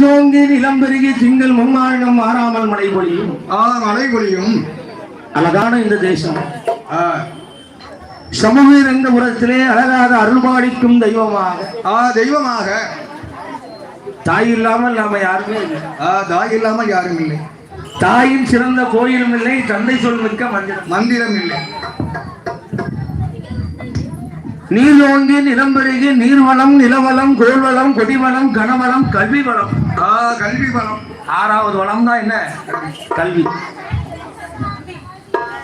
நீர்தோங்கி நிலம் பெருகி திங்கள் மும்மாழம் மாறாமல் மழை பொழியும் ஆ மழை பொழியும் அழகான இந்த தேசம். சமூக ரங்கபுரத்திலே அழகாக அருள்பாடிக்கும் தெய்வமாக. ஆ தெய்வமாக. தாய் இல்லாமல் நாம யாருமே இல்லை. ஆ தாய் இல்லாமல் யாரும் இல்லை. தாயின் சிறந்த கோயிலும் இல்லை தந்தை சொல் மிக்க மந்திரம். மந்திரம் இல்லை. நீர் ஓங்கி நிலம் பெருகி நீர்வளம் நிலவளம் கோள்வளம் கொடிவளம் கனவளம் கல்வி வளம் கல்வி பலம். ஆறாவது வளம் தான் என்ன? கல்வி.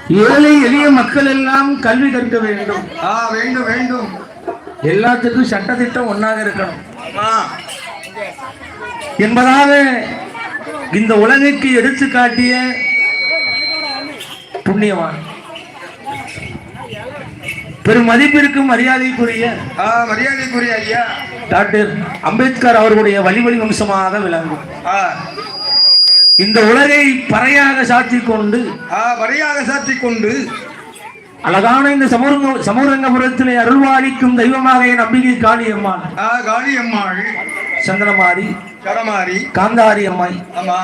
ஏழை எளிய மக்கள் எல்லாம் கல்வி கற்க வேண்டும். ஆ வேண்டும் வேண்டும். எல்லாத்துக்கும் சட்டத்திட்டம் ஒன்னாக இருக்கணும். என்பதாக இந்த உலகுக்கு எடுத்து காட்டிய புண்ணியவான். பெரும் மதிப்பிற்கும் மரியாதைக்குரிய மரியாதைக்குரிய ஐயா. டாக்டர் அம்பேத்கர் அவர்களுடைய வழி வழி வம்சமாக விளங்கும் இந்த உலகை பறையாக சாத்தி கொண்டு வரியாக சாத்தி கொண்டு அழகான இந்த சமூக சமூகங்கபுரத்திலே அருள்வாளிக்கும் தெய்வமாக என் நம்பிக்கை காளியம்மான் ஆ காளியம்மாள். சந்திரமாரி சரமாரி காந்தாரி அம்மாய் ஆமா.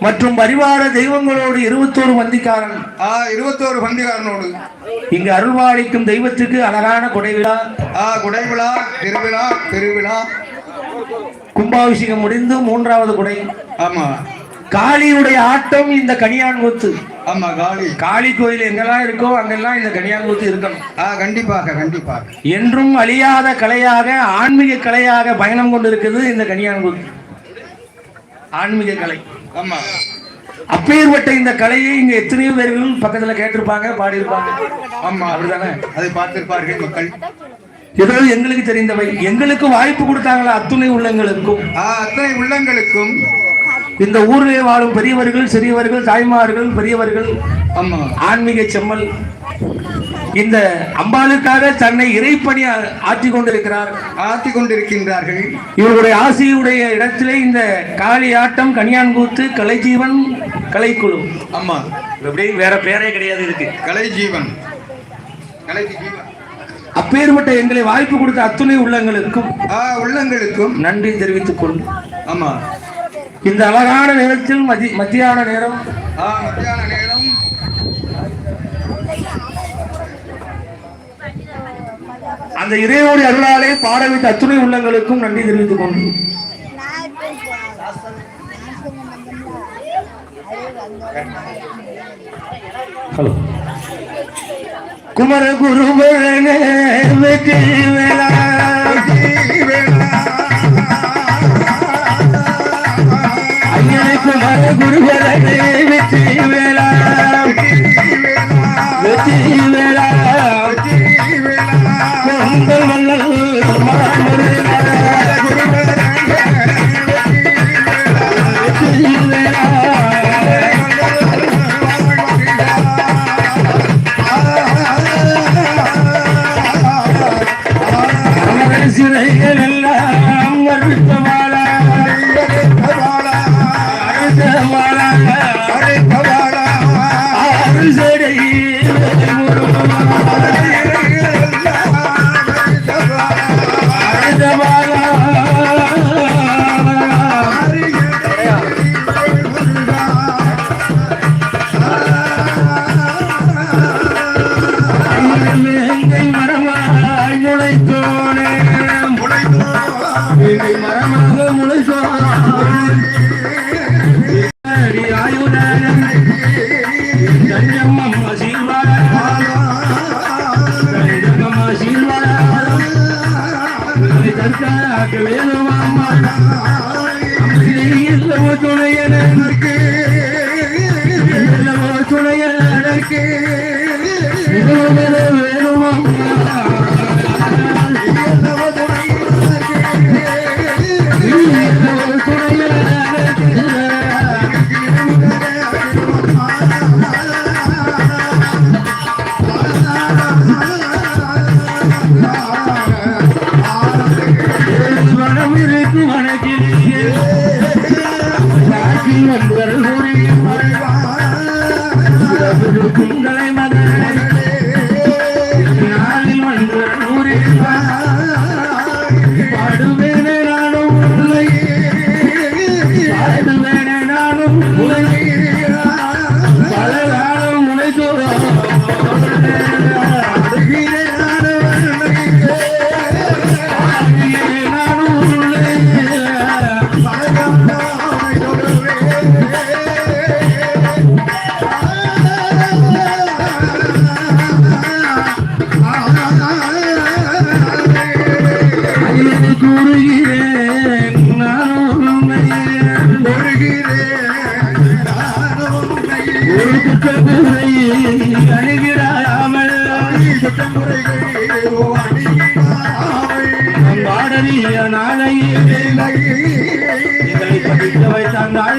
மற்றும் பரிவார தெய்வங்களோடு இருபத்தோரு வந்திக்காரன். ஆ இருபத்தோரு பந்திகாரனோடு இங்கு அருள்வாளிக்கும் தெய்வத்துக்கு அழகான கொடைவிழா. ஆ குடைவிழா திருவிழா பெருவிழா. கும்பாபிஷேகம் முடிந்து மூன்றாவது குடை. ஆமா. காளியுடைய ஆட்டம் இந்த கனியான்குத்து ஆமா காளி. காளி கோயில் எங்கெல்லாம் இருக்கோ அங்கெல்லாம் இந்த கனியான்குத்து இருக்கணும். ஆ கண்டிப்பாக கண்டிப்பாக. என்றும் அழியாத கலையாக ஆன்மீக கலையாக பயணம் கொண்டிருக்கிறது இந்த கனியான்குத்து ஆன்மீக கலை. ஆமா. அப்பேற்பட்ட இந்த கலையை இங்க எத்தனையோ பேர்கள் பக்கத்துல கேட்டிருப்பாங்க பாடியிருப்பாங்க. ஆமா. அப்படிதானே? அதை பார்த்திருப்பார்கள் மக்கள். ஏதோ எங்களுக்கு தெரிந்தவை. எங்களுக்கு வாய்ப்பு கொடுத்தாங்களா? அத்துணை உள்ளங்களுக்கும். ஆ அத்தனை உள்ளங்களுக்கும். இந்த ஊரிலே வாழும் பெரியவர்கள் சிறியவர்கள் தாய்மார்கள் பெரியவர்கள் ஆன்மீக செம்மல் இந்த அம்பாளுக்காக தன்னை இறைப்பணி ஆ- ஆற்றிக் கொண்டிருக்கிறார். ஆத்தி கொண்டிருக்கின்றார்கள். இவர்களுடைய ஆசையுடைய இடத்திலே இந்த காளி ஆட்டம் கனியான்கூத்து கலைஜீவன் கலைக்குழு. ஆமா. இப்படி வேற பேரே கிடையாது இருக்கு கலை ஜீவன் கலை ஜீவன் அப்பேற்பட்ட எங்களை வாய்ப்பு கொடுத்த அத்துணை உள்ளங்களுக்கும் உள்ளங்களுக்கும் நன்றி தெரிவித்துக் கொண்டு ஆமா. இந்த அழகான நேரத்தில் மதி மத்தியான நேரம். மத்தியான நேரம். அந்த இறைவோடி அருளாலே பாடவிட்ட அத்துணை உள்ளங்களுக்கும் நன்றி தெரிவித்துக் கொண்டு ஹலோ. குமர குருபரனே குமர வெற்றி வேளா வெற்றி வேளா பொங்கல் மல்லல் சிறைகள் இல்லவோ கூறியும் குந்தலை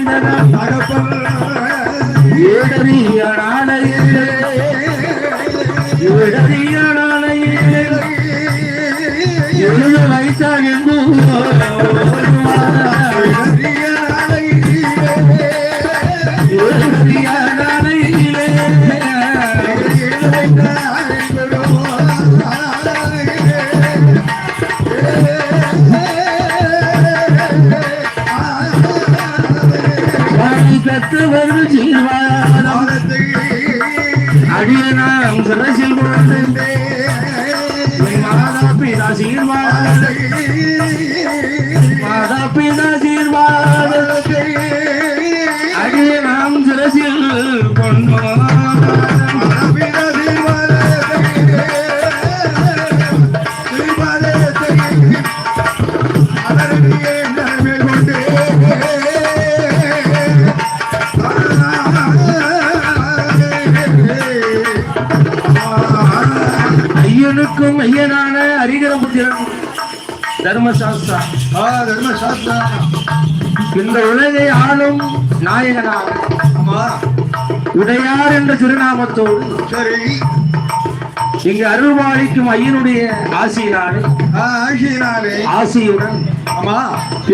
வைத்தான் ஆழ்ந்தனம் அடியனாம் தர்மசாஸ்திரா தர்மசாஸ்திரா இந்த உலகை ஆளும் நாயகனாக ஆமா உடையார் என்ற திருநாமத்தோடு சரி. இங்கு அருள்வாளிக்கும் ஐயனுடைய ஆசியினாலே ஆசியுடன் ஆமா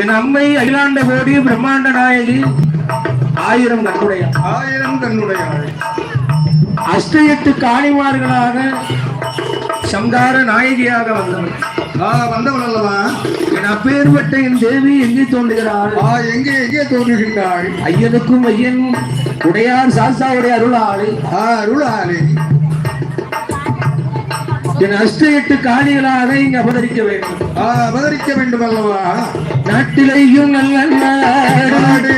என் அம்மை அகிலாண்ட கோடி பிரம்மாண்ட நாயகி ஆயிரம் கட்டுடைய ஆயிரம் தன்னுடைய அஷ்ட எட்டு காணிமார்களாக சம்கார நாயகியாக வந்தவள் ஆ வந்தவள் அல்லவா? என் அப்பேற்பட்ட என் தேவி எங்கே தோன்றுகிறாள்? ஆ எங்கே எங்கே தோன்றுகின்றாள்? ஐயனுக்கும் ஐயன் உடையார் சாஸ்தாவுடைய அருளாளை. ஆ அருளாலே என் அஷ்ட எட்டு காணிகளாக இங்கு அவதரிக்க வேண்டும். ஆ அவதரிக்க வேண்டும் அல்லவா நாட்டிலேயும் நல்ல நாடு.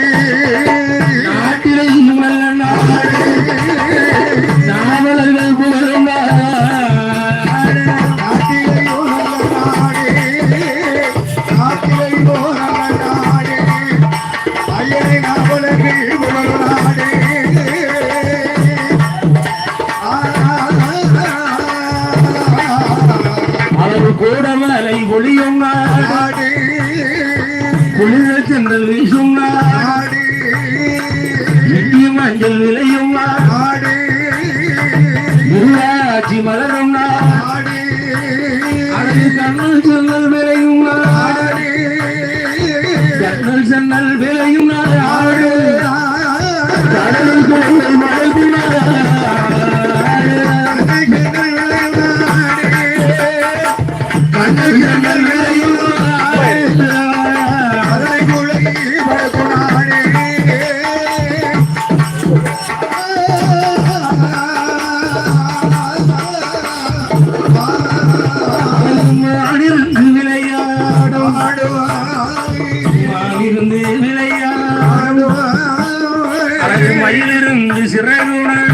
அழகு மயிலிருந்து சிறகுணர்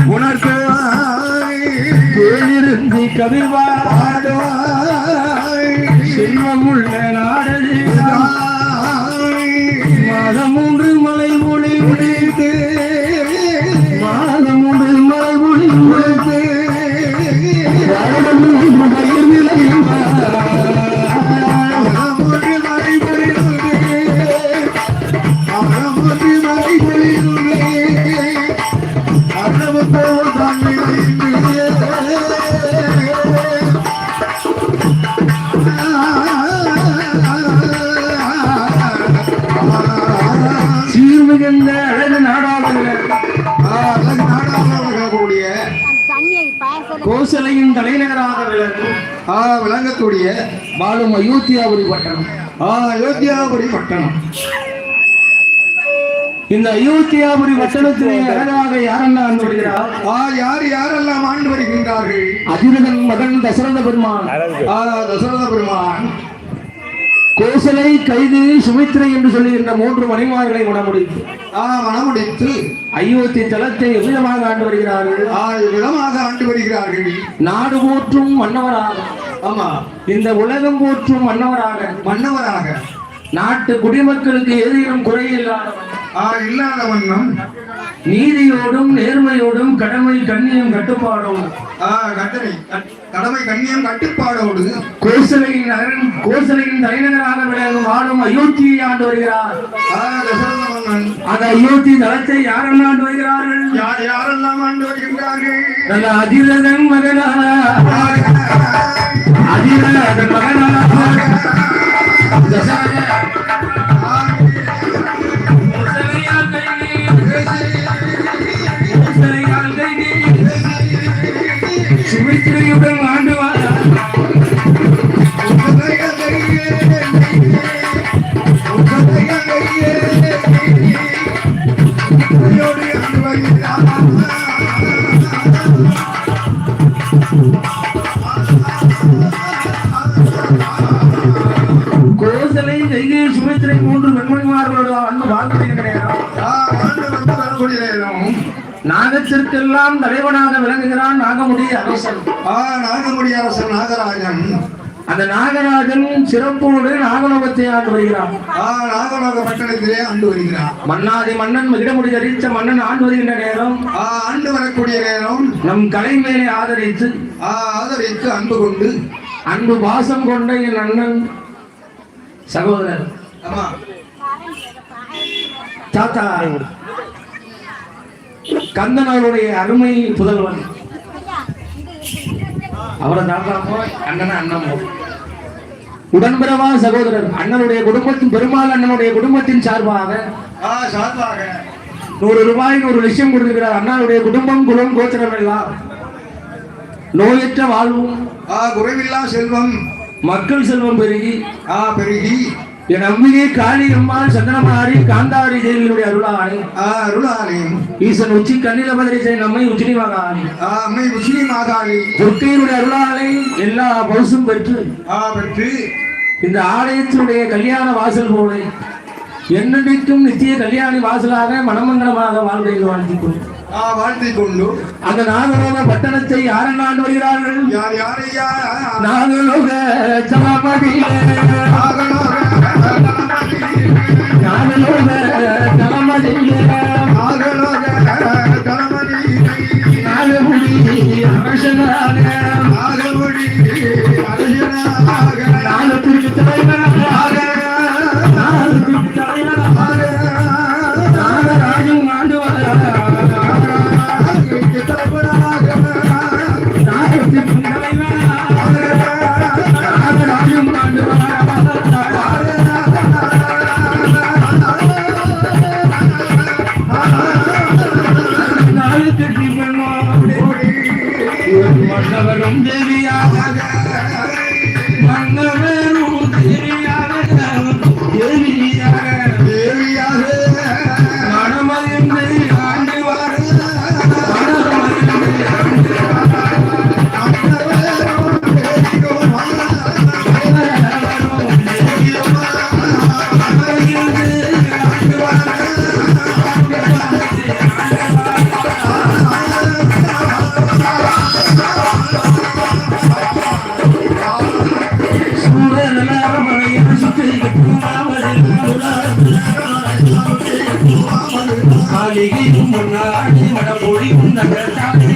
உணர்ந்திருந்து கவிழ்வாடும் செல்வமுள்ள நாடது மாதம் அயோத்தியாபுரி பட்டணம். ஆ, அயோத்தியாபுரி பட்டணம். இந்த அயோத்தியாபுரி பட்டணத்திலே அழகாக யாரெல்லாம் வருகிறார் ஆ, யார் யாரெல்லாம் ஆண்டு வருகின்றார்கள்? அதிரதன் மகன் தசரத பெருமான். தசரத பெருமான். கோசலை கைது சுமித்ரை என்று சொல்லுகின்ற மூன்று மணிமார்களை குணமுடித்து ஆ, மணமுடித்து அயோத்தி தலத்தை எவ்விதமாக ஆண்டு வருகிறார்கள். விதமாக ஆண்டு வருகிறார்கள். நாடு போற்றும் மன்னவராக. ஆமா. இந்த உலகம் போற்றும் மன்னவராக. மன்னவராக. நாட்டு குடிமக்களுக்கு ஏதேனும் குறையில்லாதவன் ஆ, இல்லாத வண்ணம். நீதியோடும் நேர்மையோடும் கடமை கண்ணியம் கட்டுப்பாடோடும் ஆ, கட்டளை கட்- கடமை கண்ணியம் கட்டுப்பாடோடு. கோசலையின் நகரன் கோசலையின் தலைநகராக விளங்கும் ஆளும் அயோத்தியை ஆண்டு வருகிறார். அந்த அயோத்தி தளத்தை யாரெல்லாம் ஆண்டு வருகிறார்கள்? யார் யாரெல்லாம் ஆண்டு வருகின்றார்கள்? நல்ல அதிரதன் மகனா நாகத்திற்கெல்லாம் தலைவனாக விளங்குகிறான் நாகமுடி அரசன். நாகமுடி அரசன் நாகராஜன். அந்த நாகராஜன் சிறப்போடு நாகலோகத்தை ஆண்டு வருகிறான். ஆ, நாகலோக பட்டணத்திலே ஆண்டு வருகிறார் மன்னாதி மன்னன் இடமுடி தரித்த மன்னன் ஆண்டு வருகின்ற நேரம். ஆ, ஆண்டு வரக்கூடிய நேரம். நம் கலை மேலே ஆதரித்து ஆ, ஆதரித்து அன்பு கொண்டு. அன்பு பாசம் கொண்ட என் அண்ணன் சகோதரர். ஆமா. தாத்தா. கந்தனாருடைய அருமை புதல்வன். அவரை தாத்தா போய் அண்ணன் அண்ணன் போய் உடன்பிறவா சகோதரர் அண்ணனுடைய குடும்பத்தின் பெருமாள் அண்ணனுடைய குடும்பத்தின் சார்பாக ஆ, சார்பாக. நூறு ரூபாய் ஒரு லட்சம் கொடுத்திருக்கிறார் அண்ணனுடைய குடும்பம் குலம் கோத்திரம் எல்லாம். நோயற்ற வாழ்வும் ஆ, குறைவில்லா செல்வம். மக்கள் செல்வம் பெருகி ஆ, பெருகி. என் அம்பிகை காளி அம்மாள் சந்தனமாரி காந்தாரி தேவியினுடைய அருளாணி ஆ, அருளாலயம் ஈசன் உச்சி கண்ணில பதிரிசை நம்மை உச்சினிவாகாணி ஆ, அம்மை உச்சினி மாதாளி துர்க்கையினுடைய அருளாலை எல்லா பவுசும் பெற்று ஆ, பெற்று. இந்த ஆலயத்தினுடைய கல்யாண வாசல் போல என்னென்றைக்கும் நித்திய கல்யாணி வாசலாக மனமங்கலமாக வாழ்க்கையில் வாழ்த்திக் ஆ, வாழ்த்திக் கொண்டு. அந்த நாகலோக பட்டணத்தை யாரெல்லாம் வருகிறார்கள்? யார் யாரையா நாகலோக சமாபதியிலே நாகலோக அரசனாக நாகமொழி அரசனாக நாகத்திற்கு தலைவர் the